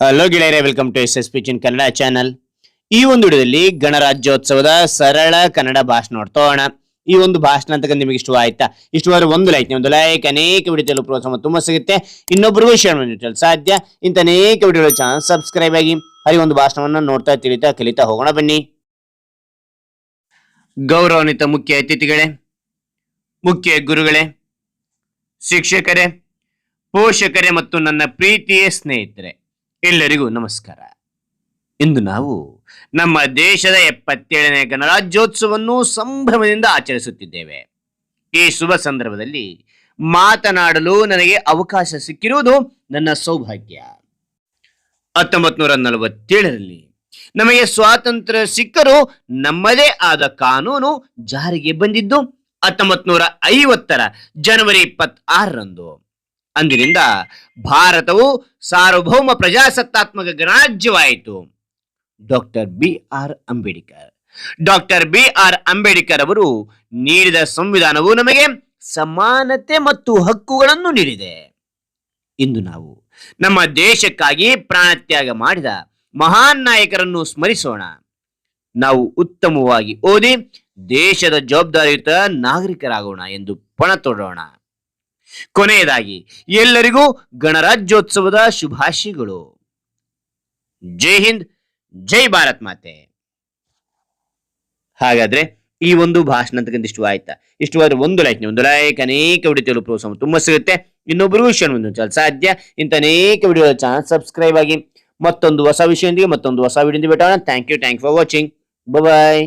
Hello ಗೆಳೆಯರೆ welcome to S S P Chin Kannada channel ಈ ಒಂದು ವಿಡಿಯೋದಲ್ಲಿ ಗಣರಾಜ್ಯೋತ್ಸವದ ಸರಳ ಕನ್ನಡ ಭಾಷಣ ನೋಡ್ತೋಣ ಈ ಒಂದು ಭಾಷಣ ಅಂತ ನಿಮಗೆ ಇಷ್ಟವಾಯ್ತಾ? ಇಷ್ಟವಾದ್ರೆ ಒಂದು ಲೈಕ್ ಒಂದು ಲೈಕ್ ಅನೇಕ ವಿಡಿಯೋ ಪ್ರೋತ್ಸಾಹ ತುಂಬ ಸಿಗುತ್ತೆ. ಇನ್ನೊಬ್ಬರಿಗೂ ಶೇರ್ ಮಾಡಿ ಸಾಧ್ಯ. ಇಂಥ ಅನೇಕ ವಿಡಿಯೋ ಚಾನಲ್ ಸಬ್ಸ್ಕ್ರೈಬ್ ಆಗಿ ಹರಿ ಒಂದು ಭಾಷಣವನ್ನು ನೋಡ್ತಾ ತಿಳಿತಾ ಕಲಿತಾ ಹೋಗೋಣ ಬನ್ನಿ. ಗೌರವಾನ್ವಿತ ಮುಖ್ಯ ಅತಿಥಿಗಳೇ, ಮುಖ್ಯ ಗುರುಗಳೇ, ಶಿಕ್ಷಕರೇ, ಪೋಷಕರೇ ಮತ್ತು ನನ್ನ ಪ್ರೀತಿಯ ಸ್ನೇಹಿತರೆ. ಎಲ್ಲರಿಗೂ ನಮಸ್ಕಾರ. ಇಂದು ನಾವು ನಮ್ಮ ದೇಶದ ಎಪ್ಪತ್ತೇಳನೇ ಗಣರಾಜ್ಯೋತ್ಸವವನ್ನು ಸಂಭ್ರಮದಿಂದ ಆಚರಿಸುತ್ತಿದ್ದೇವೆ. ಈ ಶುಭ ಸಂದರ್ಭದಲ್ಲಿ ಮಾತನಾಡಲು ನನಗೆ ಅವಕಾಶ ಸಿಕ್ಕಿರುವುದು ನನ್ನ ಸೌಭಾಗ್ಯ. ಹತ್ತೊಂಬತ್ ನೂರ ನಲವತ್ತೇಳರಲ್ಲಿ ನಮಗೆ ಸ್ವಾತಂತ್ರ್ಯ ಸಿಕ್ಕರೂ ನಮ್ಮದೇ ಆದ ಕಾನೂನು ಜಾರಿಗೆ ಬಂದಿದ್ದು ಹತ್ತೊಂಬತ್ ನೂರ ಐವತ್ತರ ಜನವರಿ ಇಪ್ಪತ್ತಾರರಂದು. ಅಂದಿನಿಂದ ಭಾರತವು ಸಾರ್ವಭೌಮ ಪ್ರಜಾಸತ್ತಾತ್ಮಕ ಗಣರಾಜ್ಯವಾಯಿತು. Doctor B R Ambedkar. Doctor B R Ambedkar ಅವರು ನೀಡಿದ ಸಂವಿಧಾನವು ನಮಗೆ ಸಮಾನತೆ ಮತ್ತು ಹಕ್ಕುಗಳನ್ನು ನೀಡಿದೆ. ಇಂದು ನಾವು ನಮ್ಮ ದೇಶಕ್ಕಾಗಿ ಪ್ರಾಣತ್ಯಾಗ ಮಾಡಿದ ಮಹಾನ್ ನಾಯಕರನ್ನು ಸ್ಮರಿಸೋಣ. ನಾವು ಉತ್ತಮವಾಗಿ ಓದಿ ದೇಶದ ಜವಾಬ್ದಾರಿಯುತ ನಾಗರಿಕರಾಗೋಣ ಎಂದು ಪಣ ತೊಡೋಣ. ಕೊನೆಯದಾಗಿ, ಎಲ್ಲರಿಗೂ ಗಣರಾಜ್ಯೋತ್ಸವದ ಶುಭಾಶಯಗಳು. ಜೈ ಹಿಂದ್, ಜೈ ಭಾರತ್ ಮಾತೆ. ಹಾಗಾದ್ರೆ ಈ ಒಂದು ಭಾಷಣ ಅಂತಕ್ಕಂಥ ಇಷ್ಟು ಆಯ್ತಾ ಇಷ್ಟವಾದ್ರೆ ಒಂದು ಲೈಕ್ ಒಂದು ಲೈಕ್ ಅನೇಕ ವಿಡಿಯೋ ಪ್ರೋತ್ಸಾಹ ತುಂಬಾ ಸಿಗುತ್ತೆ. ಇನ್ನೊಬ್ಬರಿಗೂ ವಿಷಯ ಒಂದು ಸಾಧ್ಯ. ಇಂಥ ಅನೇಕ ವಿಡಿಯೋ ಚಾನಲ್ ಸಬ್ಸ್ಕ್ರೈಬ್ ಆಗಿ ಮತ್ತೊಂದು ಹೊಸ ವಿಷಯದೊಂದಿಗೆ ಮತ್ತೊಂದು ಹೊಸ video ಭೇಟೋಣ thank you thank for watching bye